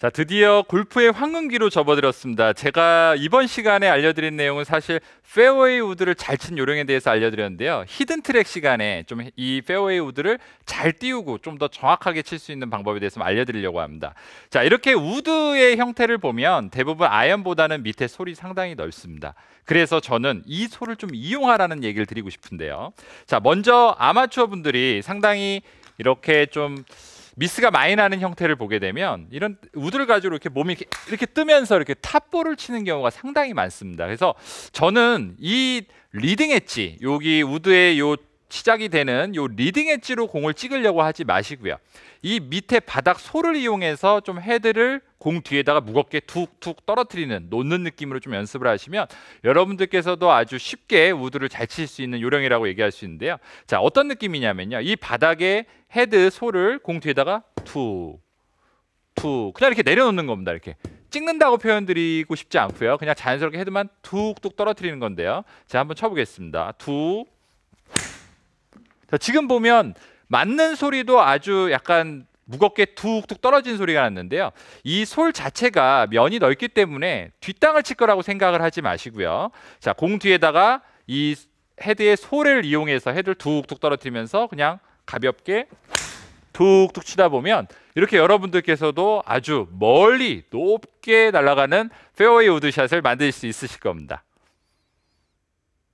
자, 드디어 골프의 황금기로 접어들었습니다. 제가 이번 시간에 알려드린 내용은 사실 페어웨이 우드를 잘 친 요령에 대해서 알려드렸는데요. 히든 트랙 시간에 좀 이 페어웨이 우드를 잘 띄우고 좀 더 정확하게 칠 수 있는 방법에 대해서 알려드리려고 합니다. 자, 이렇게 우드의 형태를 보면 대부분 아이언보다는 밑에 솔이 상당히 넓습니다. 그래서 저는 이 솔을 좀 이용하라는 얘기를 드리고 싶은데요. 자, 먼저 아마추어 분들이 상당히 이렇게 좀 미스가 많이 나는 형태를 보게 되면 이런 우드를 가지고 이렇게 몸이 이렇게, 이렇게 뜨면서 이렇게 탑볼을 치는 경우가 상당히 많습니다. 그래서 저는 이 리딩 엣지 여기 우드의 요 시작이 되는 요 리딩 엣지로 공을 찍으려고 하지 마시고요. 이 밑에 바닥 솔을 이용해서 좀 헤드를 공 뒤에다가 무겁게 툭툭 떨어뜨리는 놓는 느낌으로 좀 연습을 하시면 여러분들께서도 아주 쉽게 우드를 잘 칠 수 있는 요령이라고 얘기할 수 있는데요. 자, 어떤 느낌이냐면요. 이 바닥에 헤드 솔을 공 뒤에다가 툭 툭 그냥 이렇게 내려놓는 겁니다. 이렇게 찍는다고 표현드리고 싶지 않고요. 그냥 자연스럽게 헤드만 툭툭 떨어뜨리는 건데요. 자, 한번 쳐보겠습니다. 툭. 자, 지금 보면 맞는 소리도 아주 약간 무겁게 툭툭 떨어진 소리가 났는데요. 이 솔 자체가 면이 넓기 때문에 뒷땅을 칠 거라고 생각을 하지 마시고요. 자, 공 뒤에다가 이 헤드의 솔을 이용해서 헤드를 툭툭 떨어뜨리면서 그냥 가볍게 툭툭 치다 보면 이렇게 여러분들께서도 아주 멀리 높게 날아가는 페어웨이 우드샷을 만들 수 있으실 겁니다.